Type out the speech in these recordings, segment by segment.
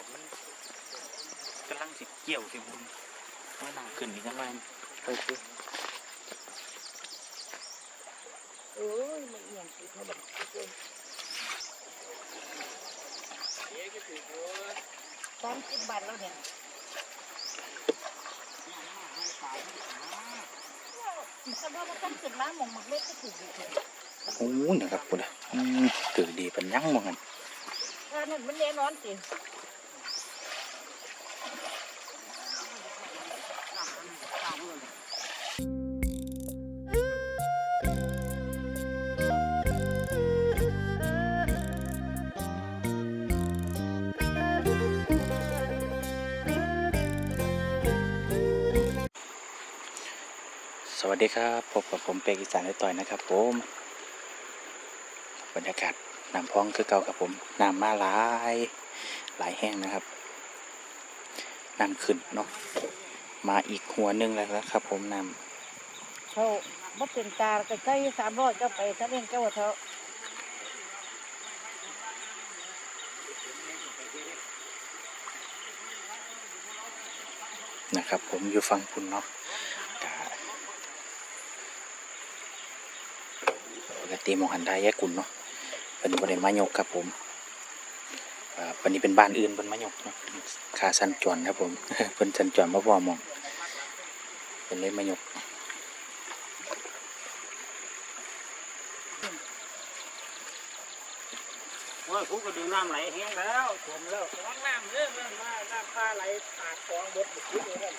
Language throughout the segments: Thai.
ากมันกำลังสิเกี่ยวสิบุญว่าน้ำขึ้นนี่จังไงไปสิโอ้ยมันเอียงสิเขาแบบสามสิบบาทแล้วเนี่ยสำหรับว่าตั้งขึ้นมาหมองหมักเล็กก็ถูกดีเลยโอ้ยนะครับพุ่นอะอืมถือดีเป็นยังมองกันถ้านั่นมันแน่นอนสิ สวัสดีครับพบกับผมเป็กอีสานได้ต่อยนะครับผมบรรยากาศน้ำพองคือเก่าครับผมน้ำมาหลายหลายแห้งนะครับน้ำขึ้นเนาะมาอีกหัวหนึงแล้วนะครับ ผมน้เขาบ่เป็นตาก็ใช้สามร้อยก็ไปถ้าเล่นเจ้าว่าเท่าำนะครับ ผมอยู่ฟังคุณเนาะกะป กติหมองหันได้แยกกุลเนาะเป็นบริมายกครับผมอ่าวันนี้เป็นบ้านอื่นเป็นมายกเนาะขาสันจวนครับผมเป็นสันจวนมาพอหมองเป็นเลยมายกโอ้ยผมก็ดูน้ำไหลแห้งแล้วท่วมแล้วล้างน้ำเรื่องน้ำมาน้ำปลาไหลปากคลองบดบุกบุกเลย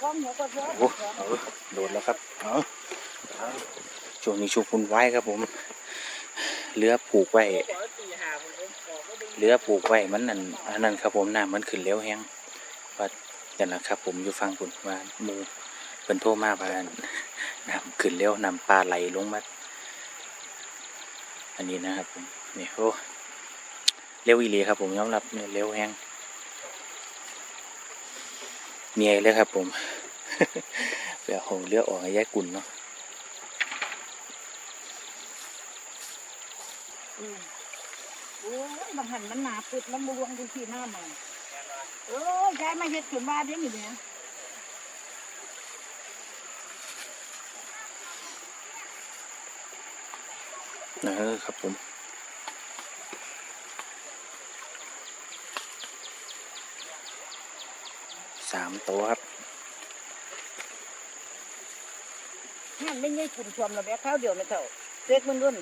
พร้อมหัวก็พร้อมโอ้เออโดดแล้วครับ เอาเอา ช่วงนี้ชุบคุณไว้ครับผมเรือผูกไว้บอกว่าตีหาผมผมออกไม่ได้เรือผูกไว้มันนั่นอันนั้นครับผมน้ำมันขึ้นเร็วแฮงว่าอย่างนั้นครับผมอยู่ฟังคุณว่ามูเป็นโทรมาว่าน้ำขึ้นเร็วน้ำปลาไหลลงมาอันนี้นะครับผมนี่โอ้เร็วอีหลีครับผมยอมรับเนี่ยเร็วแฮงเมียเลยครับผมเรือหงเรือออกให้ยายกุลเนาะ อืมโอ้ยบางหันมันหนาปุดมันบวงดูที่หน้ามันเออย้ายมาเฮ็ดขึ้นบ้านได้นี่เนี่ยเออครับผมสามตัวครับหันไม่ใช่ขุนชวมระเบียข้าวเดียวนะเจ้าเล็กมันรุ่น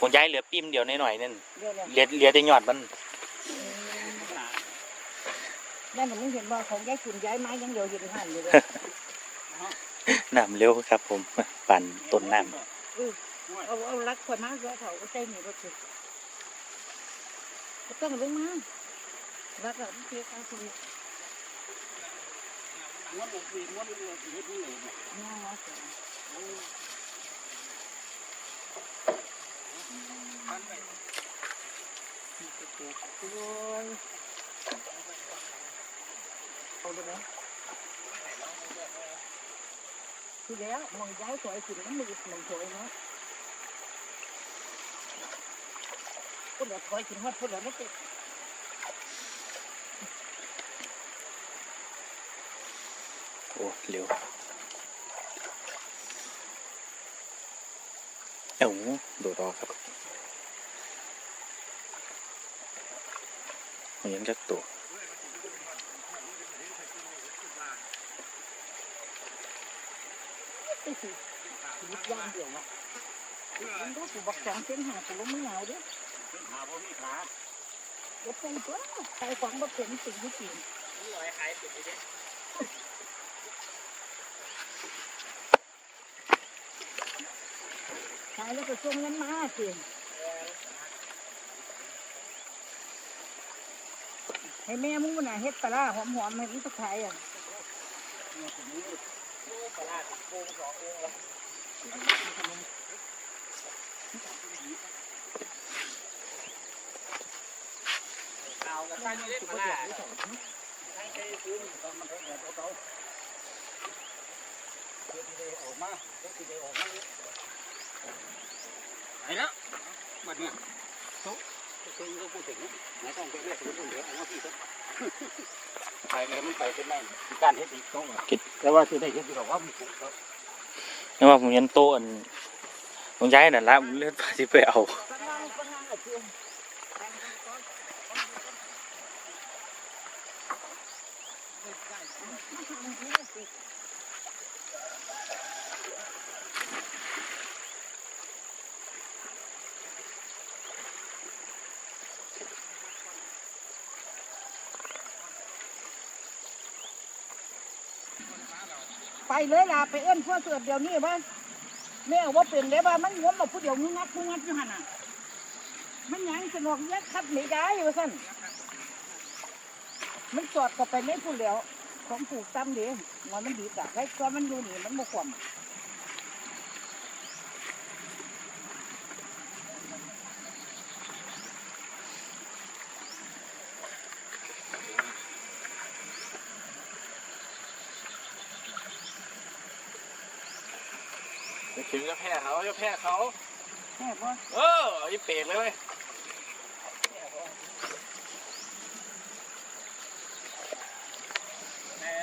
ผมย้ายเหลือปิมเดียวหน่อยๆนั่นเดียวเนี่ยเหลือเหลือแต่ยอดมันนั่นน่ะมึงเห็นว่าของย้ายขุนย้ายไม้ยังเดียวเห็นหันอยู่เลยน้ำเร็วครับ ผมปั่นต้นน้เอาเอารักคนมากเลยเขาเอาใจหนีรถสิไม่ต้องลงมารักอะมันเพียกันคุณม้วนบุกปีม้วนเรือเฮ็ดนี่เลยเนี่ยน่ารักจังโอ้ยเอาเลยไหมคือแล้วมองย้ายสวยสิมันมือมันสวยเนาะก็เดี๋ย วถอยขึ้นฮอดพุ่นแล้วไม่ติดำโอ้เร็วเอ้าโดดออกครับ มันยังจักตัวไปสิชีวิตย่างเดียวอะมันก็ถูกบักสองเส้นหาตัวมึงเหงาด้วยเด้อหาพ่อมีขาเดี๋ยวเป็นตัวใส่ของบักเป็นสิ่งที่จริงลอยหายติดเลยขายแล้วก็ส่งเงินมาสิ ให้แม่มึงน่ะเฮ็ดปลาร้าหอมๆให้มึงไปขายอะปลาโป่งสององค์แล้อากระต่ายนี่ปลาให้ใช้ซื้อตอนมันเท่าไหร่เท่าเพื่อที่ได้ออกมาเพื่อที่ได้ออกมาไปแล้วบัดเนี่ย ซึ่งก็พูดถึงนะต้องไปเรียกถึงคนเดียวเอามาพี่ก็ไปเลยมันไปเป็นนั่นการเฮ็ดอีกต้องแต่ว่าที่ได้เฮ็ดที่เราว่ามันถูกครับนี่ว่าผมยันโตอันผมย้ายนั่นละผมเลื่อนไปที่ไปเอา กำลังกำลังอะ เพื่อนไปเลยล่ะไปเอื้อนพวกเสือเดี๋ยวนี้บ้าแม่ว่าเป็นได้บ้ามันงวมมาผู้เดียวงงัดงงัดอยู่หันอะ มันยังสนอกยักคัดไม่ได้ว่าสั่นมันจอดก็ไปไม่พูดแล้ว ของผูกตั้มเดียมันมันดีจ้ะไอ้ตัวมันอยู่นี่มันบ่ความถึงจะแพ้เขาจะแพ้เขาแม่บ่เออไอ้เปรกเลยเว้ย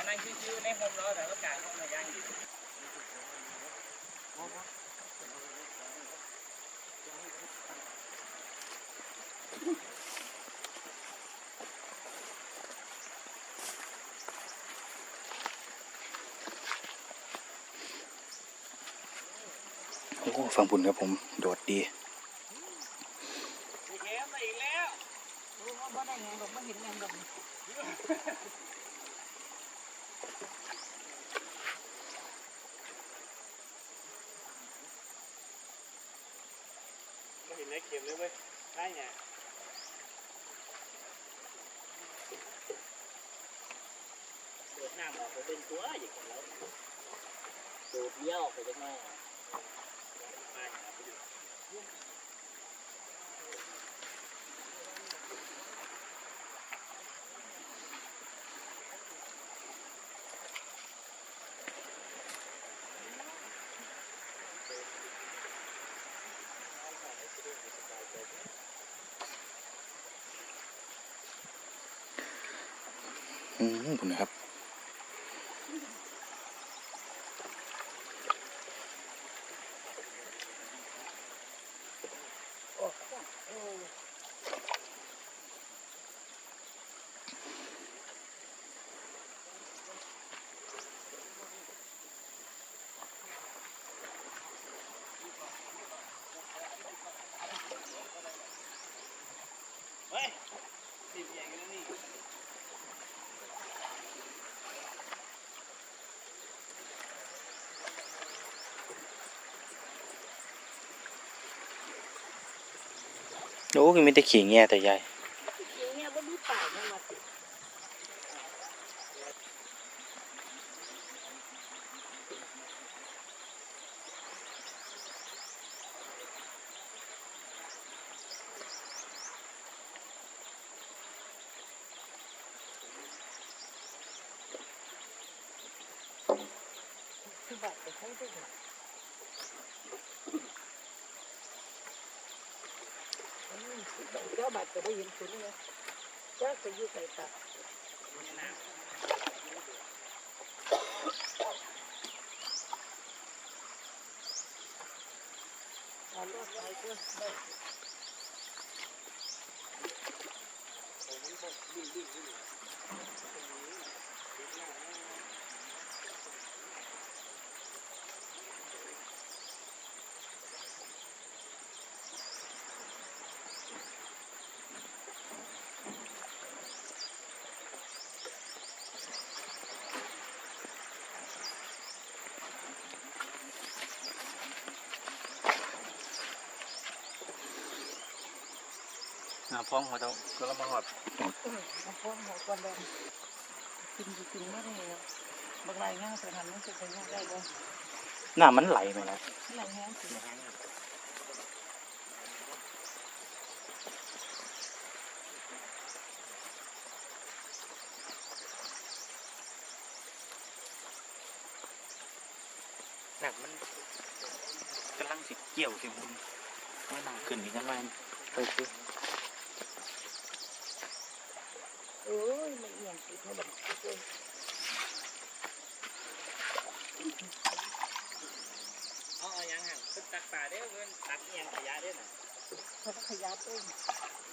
นั่งชิวๆในโฮมเราแต่ก็กางห้องมาย่างอยู่ โอ้ฟังบุญครับผม โดดดีเกมมาอีกแล้วรู้ว่าบ่ได้หยังดอกบ่เห็นหยังดอกไม่เห็มเลยเว้ยได้ไงโดดน้ำออกไปเป็นตัวอย่างเราโดดเลี้ยวไปจังไงม อืมบุณนะครับ โอ้ยมีแต่ขี่แง่แต่ใหญ่จริงๆเนี่ยบ่มีป่ายนั่นมาสิคือบัตรไปใช้ได้ เลยอืมเจ้าบัตรก็ได้ยินคุณเลยเจ้าจะอยู่ไกลตัดเอารถไปเพื่อนได้น้ำพองหัวเจ้าก็ละมาหอดเออมาพร้อมหัวก่อนเลยกินจริงๆไม่ได้เลยบางรายงานสถานมันจะไปงานได้บ่หน้ามันไหลไหมนะหลายงานสิหนักมันกำลังสิเกี่ยวสิบุญไม่นำขึ้นอีกกันมาไปคือ อ้ยไม่ เอียงติดให้บัดเอ้ยเอาเอายังหันเป็นตักป่าเด้อเงินตักเอียงขยะเด้อน่ะถ้าขยับเอ้ย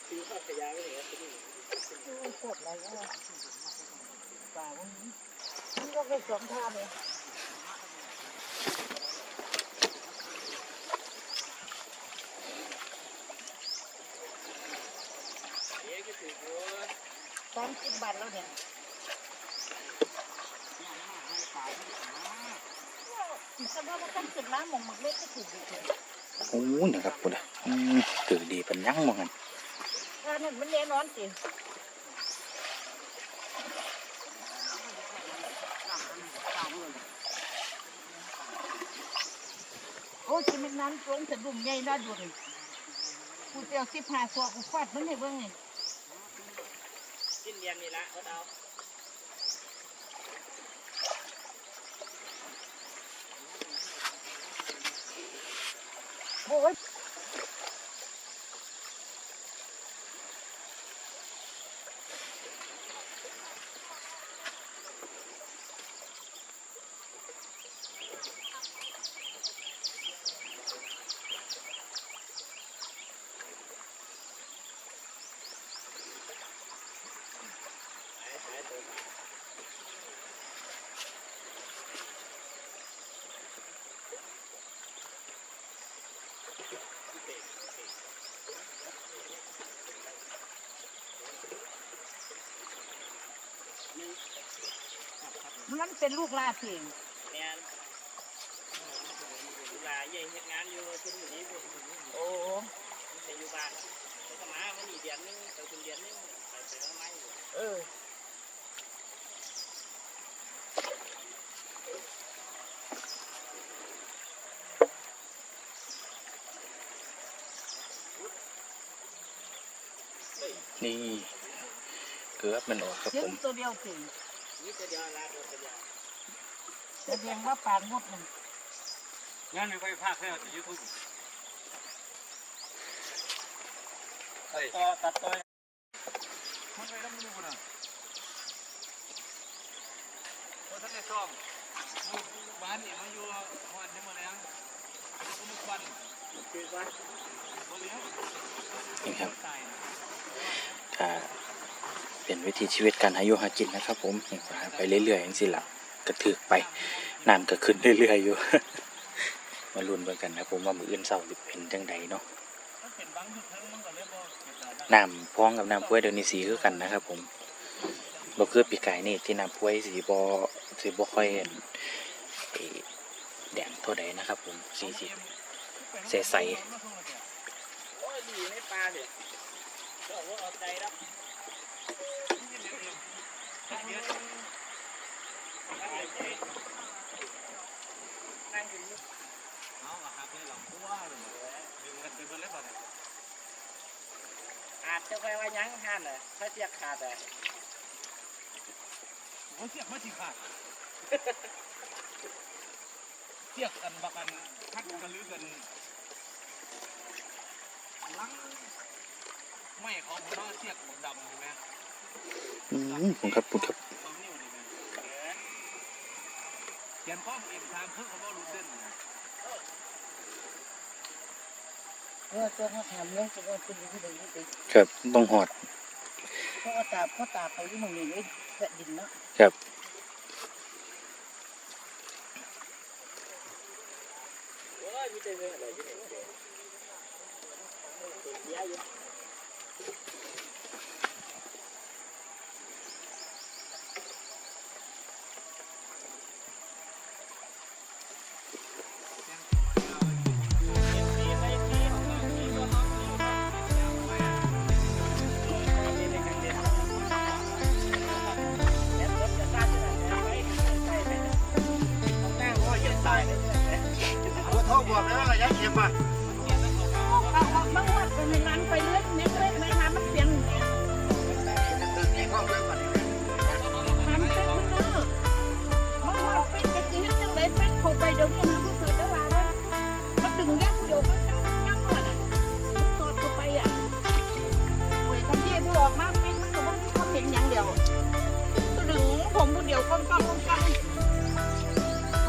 คือข้าวขยะไว้เลยครับที่นี่โอ้ยปวดอะไรอะป่าวันนี้มันก็แค่สองท่าเลยเอ๊ะก็ถือว่าสามสิบบาทแล้วเนี่ย โอ้ยนะครับพุ่นอะอืมถือดีเป็นยั่งมองกันนั่นมันแน่นอนสิโอ้ยจิมันนั้นตรงจะดุ่มใหญ่น่าดูเลยกูเตียวสิบห้าซอกกูฟาดมันให้เบิ่งนี่กินเรียนนี่ละเขาเอา Well, let's มันเป็นลูกลาเพลงแม่นเวลาเย่เฮ็ดงานอยู่เพิ่นอยู่นี่เพิ่นโอ้ไปอยู่บ้านไปทำมามันอีเดือนนึงไปคุณเดือนนึงไปไปแล้วไม่อยู่เออนี่เกือบมันออกครับเสียผงมตัวเดียวสิ นี่ตัวเดียวลาตัวเดียวแสดงว่าปานงดมันงานไม่ค่อยพากแล้วแต่ยูทูบต่อตัดต่อมันไปน้ำมือคนนะเพราะท่านได้ซ่อมบ้านนี่มาอยู่หอดนี่มาแล้วก็มือควันคือว่าบ่เลี้ยงนี่ครับตายถ้า เป็นวิถีชีวิตการหาอยู่หากินนะครับ ผมไปเรื่อยๆอย่างสิละกระถือไปน้ำก็ขึ้นเรื่อยๆอยู่ มาลุ้นไปกันนะผมว่ามืออื่นเศร้าสิเป็นจังใดเนาะน้ำพ้องกับน้ำพ้วยเดี๋ยวนี้สีคือกันนะครับ ผมบ่คือปีกายนี่ที่น้ำพ้วยสีบ่สีบ่ค่อยแดงเท่าใดนะครับ ผมสีสีใสโอ้ยดีไม่ปลาเด็ดเอาใจรับ เอาอะครับนี่หลังตัวเลยดึงกันเป็นเบอร์เล็บอะเนี่ยอาจจะไปว่ายังหันเลยถ้าเสียขาดเลยโอ้เสียกมาสิขาดเสียกันบักกันทักกันลือกันลังไม่ของผมว่าเสียกหมดดำใช่ไหม อืมผมครับผมครับสองนิ้วนี่นะเขียนข้อมเองทางเพื่อเขาบอกรู้เส้นนะเออตัวเขาถามเนี่ยจะว่าคุณอยู่ที่ไหนนี่ติครับต้องหอดเพราะว่าตาเพราะตาไปที่หมึงนี่เลยแผ่นดินเนาะครับ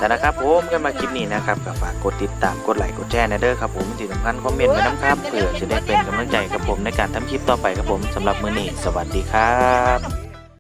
แต่นะครับผมกันมาคลิปนี้นะครับก็ฝากกดติดตามกดไลค์กดแชร์นะเด้อครับผมที่สำคัญคอมเมนต์ไว้น้ำครับเพื่อจะได้เป็นกำลังใจกับผมในการทำคลิปต่อไปครับผมสำหรับมื้อนี้สวัสดีครับ